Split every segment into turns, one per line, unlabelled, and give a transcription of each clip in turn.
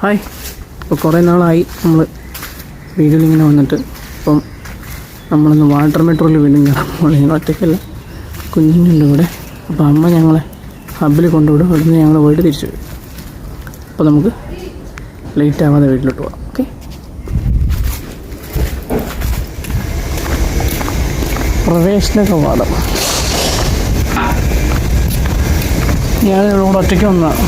Hi. ഇപ്പോൾ കുറേ നാളായി നമ്മൾ വീഡിയോയിൽ ഇങ്ങനെ വന്നിട്ട്. ഇപ്പം നമ്മളിന്ന് വാട്ടർ മെട്രോയിൽ വീണ്ടും കയറാൻ ഒറ്റയ്ക്കല്ല. കുഞ്ഞിന്റെ ഇവിടെ. അപ്പോൾ അമ്മ ഞങ്ങളെ ഹബിൽ കൊണ്ടുവിടും. അവിടുന്ന് ഞങ്ങൾ പോയിട്ട് തിരിച്ചു വരും. അപ്പോൾ നമുക്ക് ലേറ്റ് ആവാതെ വീട്ടിലോട്ട് പോകാം ഓക്കെ പ്രവേശന കവാടം ഞാൻ ഒറ്റയ്ക്ക് വന്നതാണ്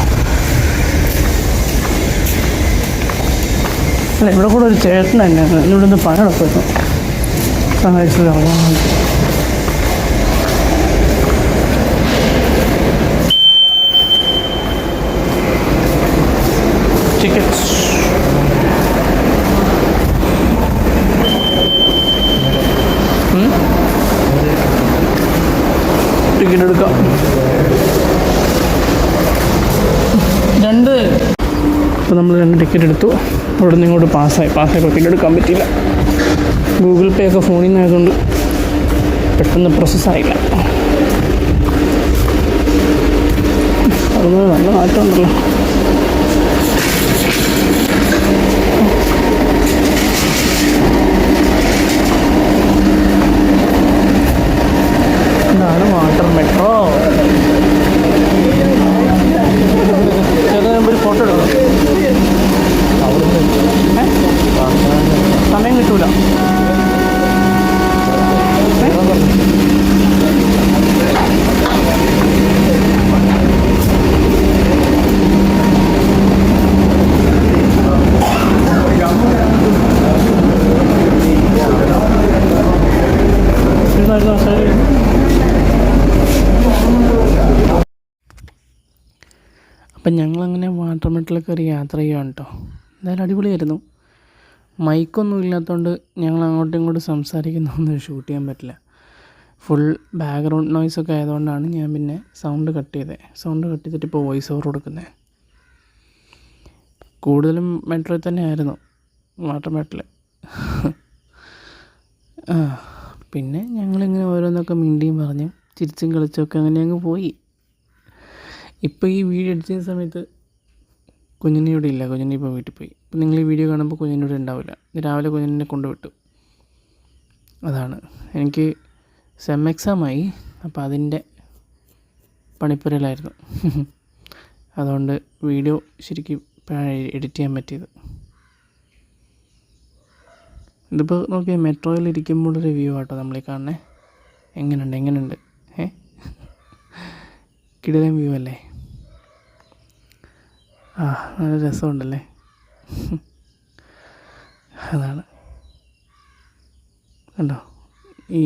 അല്ല ഇവിടെ കൂടെ ഒരു ചേട്ടൻ തന്നെ. നിന്ന് പണി നടക്കുന്നു സഹായിച്ചത് ഇറങ്ങാൻ വേണ്ടി ടിക്കറ്റ്സ് ടിക്കറ്റ് എടുക്കാം രണ്ട് അപ്പോൾ നമ്മൾ രണ്ട് ടിക്കറ്റ് എടുത്തു. അവിടെ നിന്ന് ഇങ്ങോട്ട് പാസ്സായി. പാസ്സായപ്പോൾ പിന്നെ എടുക്കാൻ പറ്റിയില്ല. ഗൂഗിൾ പേ ഒക്കെ ഫോണിൽ നിന്നായതുകൊണ്ട് പെട്ടെന്ന് പ്രോസസ്സായില്ല അതുകൊണ്ട് നല്ല മാറ്റമുണ്ടല്ലോ അപ്പം ഞങ്ങളങ്ങനെ വാട്ടർ മെട്ടിലൊക്കെ ഒരു യാത്ര ചെയ്യുകയാണ് കേട്ടോ എന്തായാലും അടിപൊളിയായിരുന്നു. മൈക്കൊന്നും ഇല്ലാത്തതുകൊണ്ട് ഞങ്ങൾ അങ്ങോട്ടും ഇങ്ങോട്ടും സംസാരിക്കുന്നൊന്നും ഷൂട്ട് ചെയ്യാൻ പറ്റില്ല. ഫുൾ ബാക്ക്ഗ്രൗണ്ട് നോയ്സ് ഒക്കെ ആയതുകൊണ്ടാണ് ഞാൻ പിന്നെ സൗണ്ട് കട്ട് ചെയ്തത് സൗണ്ട് കട്ട് ചെയ്തിട്ട് ഇപ്പോൾ വോയിസ് ഓവർ കൊടുക്കുന്നത് കൂടുതലും മെട്രോയിൽ തന്നെ ആയിരുന്നു വാട്ടർ മെട്ടിൽ പിന്നെ ഞങ്ങളിങ്ങനെ ഓരോന്നൊക്കെ മിണ്ടിയും പറഞ്ഞ് ചിരിച്ചും കളിച്ചൊക്കെ അങ്ങനെ അങ്ങ് പോയി. ഇപ്പോൾ ഈ വീഡിയോ എഡിറ്റ് ചെയ്യുന്ന സമയത്ത് കുഞ്ഞിനെ ഇവിടെ ഇല്ല. കുഞ്ഞിനെ ഇപ്പോൾ വീട്ടിൽ പോയി. ഇപ്പം നിങ്ങൾ ഈ വീഡിയോ കാണുമ്പോൾ കുഞ്ഞിനെ ഇവിടെ ഉണ്ടാവില്ല. രാവിലെ കുഞ്ഞിനെ കൊണ്ടുവിട്ടു അതാണ്. എനിക്ക് സെം എക്സാമായി അപ്പോൾ അതിന്റെ പണിപ്പുരയിലായിരുന്നു. അതുകൊണ്ട് വീഡിയോ ശരിക്കും ഇപ്പോഴാണ് എഡിറ്റ് ചെയ്യാൻ പറ്റിയത്. ഇതിപ്പോൾ നോക്കി മെട്രോയിൽ ഇരിക്കുമ്പോഴൊരു വ്യൂ ആട്ടോ നമ്മളീ കാണണേ എങ്ങനെയുണ്ട് എങ്ങനെയുണ്ട് ഏ? കിടിലം വ്യൂ അല്ലേ? ആ നല്ല രസമുണ്ടല്ലേ? അതാണ്. കണ്ടോ? ഈ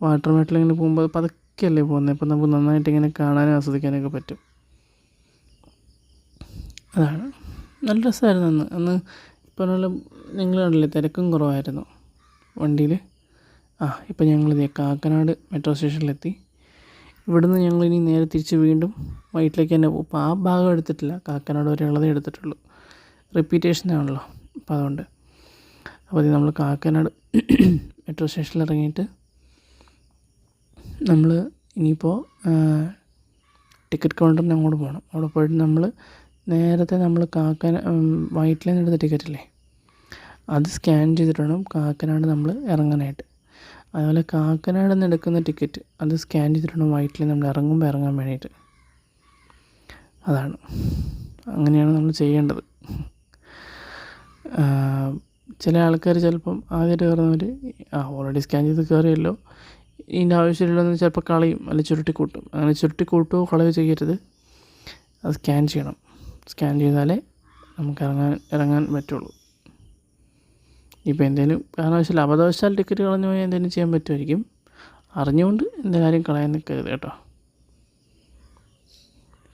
വാട്ടർ മെട്ടിൽ ഇങ്ങനെ പോകുമ്പോൾ പതുക്കെയല്ലേ പോകുന്നത് അപ്പോൾ നമുക്ക് നന്നായിട്ട് ഇങ്ങനെ കാണാനും ആസ്വദിക്കാനൊക്കെ പറ്റും. അതാണ്. നല്ല രസമായിരുന്നു അന്ന്. അന്ന് ഇപ്പോൾ നല്ല നിങ്ങൾ കണ്ടില്ലേ തിരക്കും കുറവായിരുന്നു വണ്ടിയിൽ ആ ഇപ്പം ഞങ്ങളിത് കാക്കനാട് മെട്രോ സ്റ്റേഷനിലെത്തി. ഇവിടുന്ന് ഞങ്ങൾ ഇനി നേരെ തിരിച്ച് വീണ്ടും വൈറ്റിലേക്ക് തന്നെ പോകും. അപ്പോൾ ആ ഭാഗം എടുത്തിട്ടില്ല. കാക്കനാട് വരെ ഉള്ളതേ എടുത്തിട്ടുള്ളൂ. റിപ്പീറ്റേഷനാണല്ലോ അപ്പോൾ അതുകൊണ്ട്. അപ്പോൾ ഇത് നമ്മൾ കാക്കനാട് മെട്രോ സ്റ്റേഷനിൽ ഇറങ്ങിയിട്ട് നമ്മൾ ഇനിയിപ്പോൾ ടിക്കറ്റ് കൗണ്ടറിന് അങ്ങോട്ട് പോകണം അവിടെ പോയിട്ട് നമ്മൾ നേരത്തെ നമ്മൾ കാക്കന വൈറ്റിൽ നിന്ന് എടുത്ത ടിക്കറ്റ് ഇല്ലേ? അത് സ്കാൻ ചെയ്തിട്ട് വേണം കാക്കനാട് നമ്മൾ ഇറങ്ങാനായിട്ട്. അതുപോലെ കാക്കനാട് നിന്ന് എടുക്കുന്ന ടിക്കറ്റ്. അത് സ്കാൻ ചെയ്തിട്ടുണ്ട്? വൈറ്റിൽ നമ്മൾ ഇറങ്ങുമ്പോൾ ഇറങ്ങാൻ വേണ്ടിയിട്ട്. അതാണ്. അങ്ങനെയാണ് നമ്മൾ ചെയ്യേണ്ടത്. ചില ആൾക്കാർ ചിലപ്പം ആദ്യമായിട്ട് കയറുന്നവർ ആ ഓൾറെഡി സ്കാൻ ചെയ്ത് കയറിയല്ലോ. ഇതിന്റെ ആവശ്യമില്ലെന്ന് ചിലപ്പോൾ കളയും അല്ലെങ്കിൽ ചുരുട്ടി കൂട്ടും അങ്ങനെ ചുരുട്ടി കൂട്ടുകയോ കളയോ ചെയ്യരുത്. അത് സ്കാൻ ചെയ്യണം. സ്കാൻ ചെയ്താലേ നമുക്ക് ഇറങ്ങാൻ ഇറങ്ങാൻ പറ്റുള്ളൂ. ഇപ്പോൾ എന്തെങ്കിലും കാരണവശാൽ അബദ്ധവശാൽ ടിക്കറ്റ് കളഞ്ഞു പോയാൽ എന്തെങ്കിലും ചെയ്യാൻ പറ്റുമായിരിക്കും. അറിഞ്ഞുകൊണ്ട് കാര്യം കളയാൻ നിൽക്കരുത് കേട്ടോ.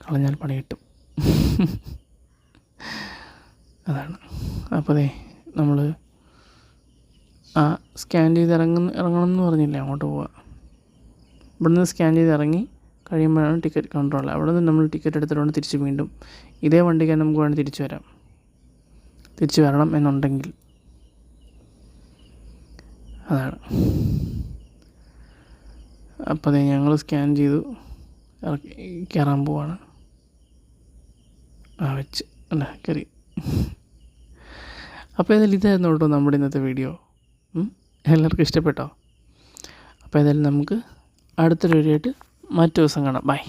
കളഞ്ഞാൽ പണി കിട്ടും. അതാണ്. അപ്പോൾ അതെ നമ്മൾ ആ സ്കാൻ ചെയ്ത് ഇറങ്ങുന്ന ഇറങ്ങണം എന്ന് പറഞ്ഞില്ലേ അങ്ങോട്ട് പോവുക. ഇവിടുന്ന് സ്കാൻ ചെയ്ത് ഇറങ്ങി കഴിയുമ്പോഴാണ് ടിക്കറ്റ് കൗണ്ടർ ഉള്ളത്. അവിടെ നിന്ന് നമ്മൾ ടിക്കറ്റ് എടുത്തിട്ടുണ്ട് തിരിച്ച് വീണ്ടും ഇതേ വണ്ടിക്ക് നമുക്ക് വേണമെങ്കിൽ തിരിച്ചു വരാം. തിരിച്ചു വരണം എന്നുണ്ടെങ്കിൽ. അതാണ്. അപ്പോൾ അതെ ഞങ്ങൾ സ്കാൻ ചെയ്തു. കയറാൻ പോവാണ്. ആ വെച്ച്. അല്ല കയറി. അപ്പോൾ ഏതായാലും ഇതായിരുന്നു കേട്ടോ നമ്മുടെ ഇന്നത്തെ വീഡിയോ. എല്ലാവർക്കും ഇഷ്ടപ്പെട്ടോ? അപ്പോൾ ഏതായാലും നമുക്ക് അടുത്തൊരു വീഡിയോ ആയിട്ട് മറ്റു ദിവസം കാണാം. ബൈ.